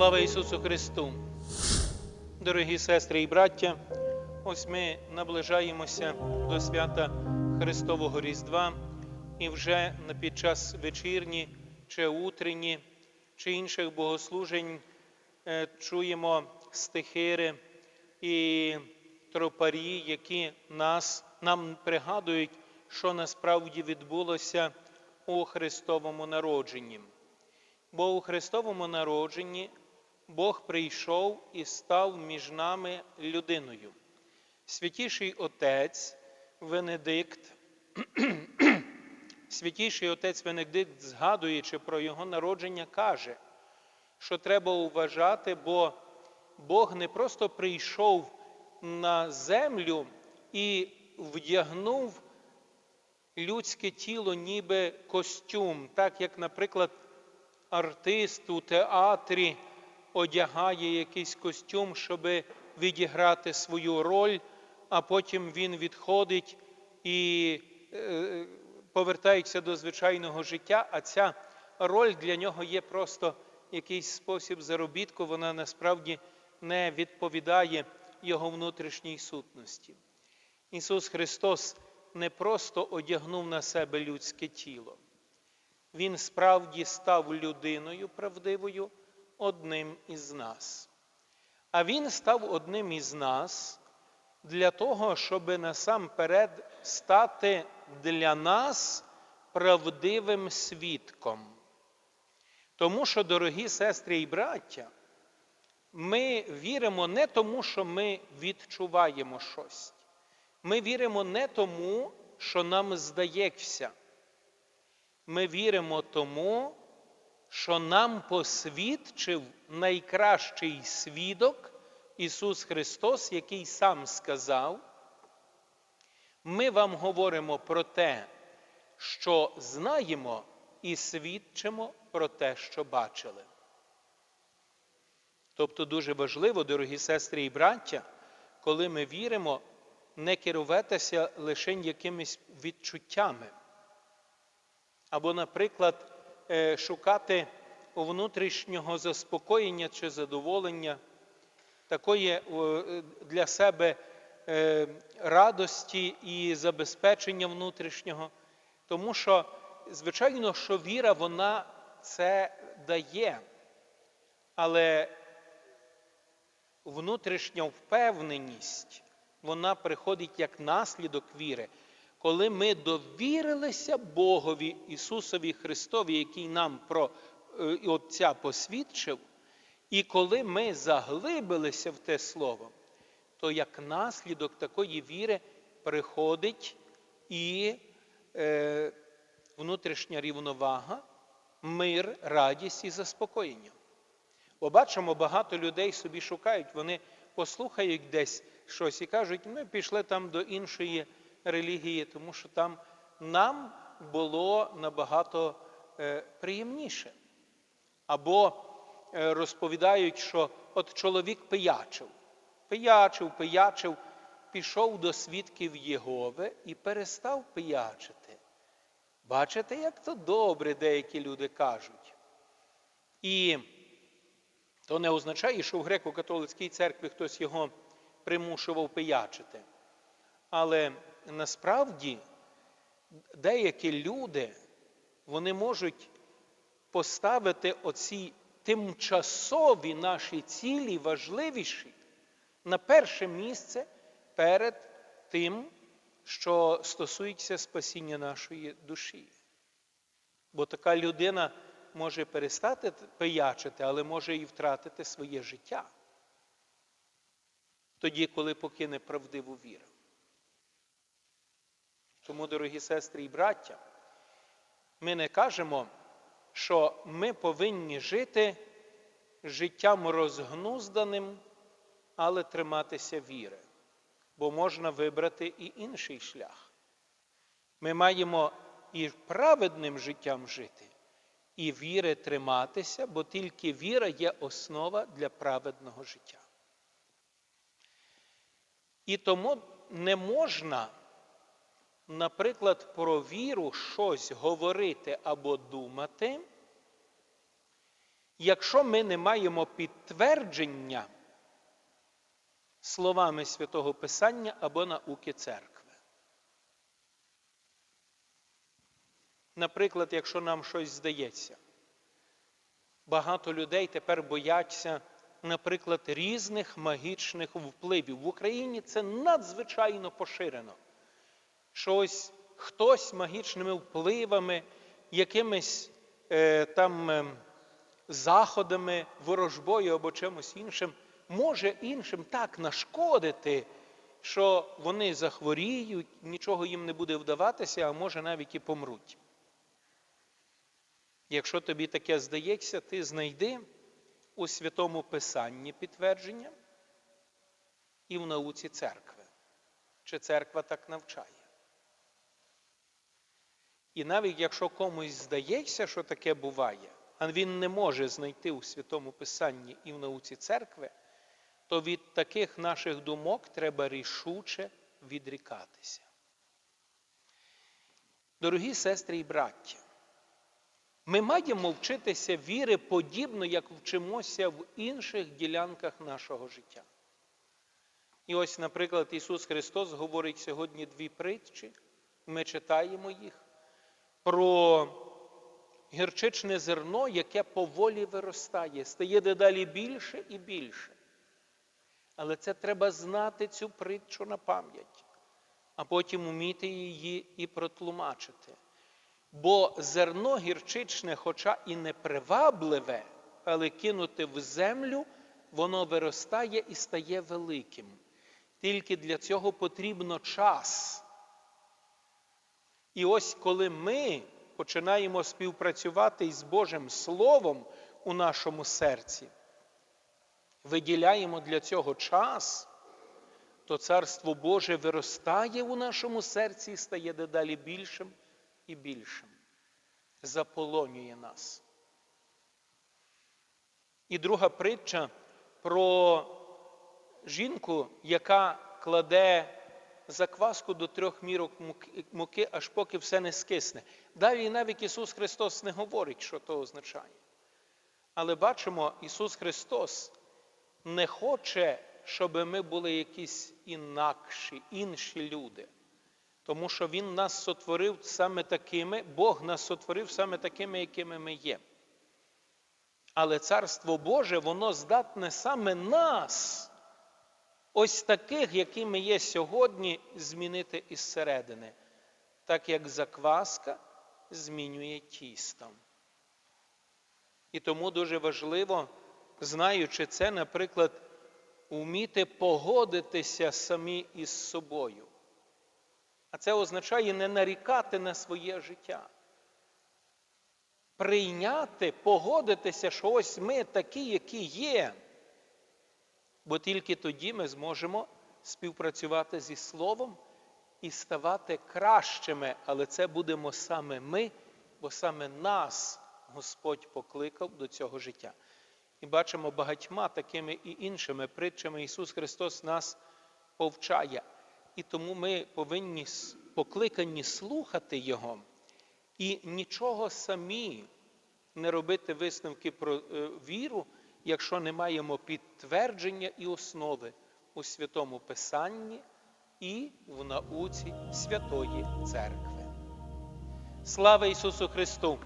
Слава Ісусу Христу! Дорогі сестри і браття, ось ми наближаємося до свята Христового Різдва і вже під час вечірні чи утренні, чи інших богослужень е, чуємо стихири і тропарі, які нас, нам пригадують, що насправді відбулося у Христовому народженні. Бо у Христовому народженні Бог прийшов і став між нами людиною. Святіший Отець Венедикт, Святіший Отець Венедикт, згадуючи про його народження, каже, що треба вважати, бо Бог не просто прийшов на землю і вдягнув людське тіло, ніби костюм, так як, наприклад, артист у театрі одягає якийсь костюм, щоб відіграти свою роль, а потім він відходить і е, повертається до звичайного життя, а ця роль для нього є просто якийсь спосіб заробітку, вона насправді не відповідає його внутрішній сутності. Ісус Христос не просто одягнув на себе людське тіло. Він справді став людиною правдивою, одним із нас. А Він став одним із нас для того, щоб насамперед стати для нас правдивим свідком. Тому що, дорогі сестри і браття, ми віримо не тому, що ми відчуваємо щось. Ми віримо не тому, що нам здається. Ми віримо тому, що нам посвідчив найкращий свідок Ісус Христос, який сам сказав, ми вам говоримо про те, що знаємо, і свідчимо про те, що бачили. Тобто дуже важливо, дорогі сестри і браття, коли ми віримо, не керуватися лише якимись відчуттями. Або, наприклад, шукати внутрішнього заспокоєння чи задоволення, такої е, для себе е, радості і забезпечення внутрішнього. Тому що, звичайно, що віра вона це дає, але внутрішня впевненість, вона приходить як наслідок віри. Коли ми довірилися Богові Ісусові Христові, який нам про е, Отця посвідчив, і коли ми заглибилися в те Слово, то як наслідок такої віри приходить і е, внутрішня рівновага, мир, радість і заспокоєння. Бо бачимо, багато людей собі шукають, вони послухають десь щось і кажуть, ми пішли там до іншої релігії, тому що там нам було набагато е, приємніше. Або е, розповідають, що от чоловік пиячив, пиячив, пиячив, пішов до свідків Єгови і перестав пиячити. Бачите, як то добре деякі люди кажуть. І то не означає, що в греко-католицькій церкві хтось його примушував пиячити. Але насправді деякі люди вони можуть поставити оці тимчасові наші цілі важливіші на перше місце перед тим, що стосується спасіння нашої душі. Бо така людина може перестати пиячити, але може і втратити своє життя. Тоді, коли покине правдиву віру. Тому, дорогі сестри і браття, ми не кажемо, що ми повинні жити життям розгнузданим, але триматися віри, бо можна вибрати і інший шлях. Ми маємо і праведним життям жити, і віри триматися, бо тільки віра є основа для праведного життя. І тому не можна наприклад, про віру щось говорити або думати, якщо ми не маємо підтвердження словами Святого Писання або науки церкви. Наприклад, якщо нам щось здається, багато людей тепер бояться, наприклад, різних магічних впливів. В Україні це надзвичайно поширено. Що ось хтось магічними впливами, якимись е, там е, заходами, ворожбою або чимось іншим, може іншим так нашкодити, що вони захворіють, нічого їм не буде вдаватися, а може навіть і помруть. Якщо тобі таке здається, ти знайди у Святому Писанні підтвердження і в науці церкви. Чи церква так навчає? І навіть якщо комусь здається, що таке буває, а він не може знайти у Святому Писанні і в науці церкви, то від таких наших думок треба рішуче відрікатися. Дорогі сестри і браття, ми маємо вчитися віри подібно, як вчимося в інших ділянках нашого життя. І ось, наприклад, Ісус Христос говорить сьогодні дві притчі, ми читаємо їх про гірчичне зерно, яке поволі виростає, стає дедалі більше і більше. Але це треба знати цю притчу на пам'ять, а потім уміти її і протлумачити. Бо зерно гірчичне, хоча і непривабливе, але кинуте в землю, воно виростає і стає великим. Тільки для цього потрібно час. І ось коли ми починаємо співпрацювати із Божим Словом у нашому серці, виділяємо для цього час, то Царство Боже виростає у нашому серці і стає дедалі більшим і більшим. Заполонює нас. І друга притча про жінку, яка кладе закваску до трьох мірок муки, аж поки все не скисне. Далі навіть Ісус Христос не говорить, що то означає. Але бачимо, Ісус Христос не хоче, щоб ми були якісь інакші, інші люди. Тому що Він нас сотворив саме такими, Бог нас сотворив саме такими, якими ми є. Але Царство Боже, воно здатне саме нас, ось таких, які ми є сьогодні, змінити із середини, так як закваска змінює тістом. І тому дуже важливо, знаючи це, наприклад, вміти погодитися самі із собою. А це означає не нарікати на своє життя. Прийняти, погодитися, що ось ми такі, які є. Бо тільки тоді ми зможемо співпрацювати зі Словом і ставати кращими, але це будемо саме ми, бо саме нас Господь покликав до цього життя. І бачимо багатьма такими і іншими притчами Ісус Христос нас повчає. І тому ми повинні покликані слухати Його і нічого самі не робити висновки про е, віру, якщо не маємо підтвердження і основи у Святому Писанні і в науці Святої Церкви. Слава Ісусу Христу!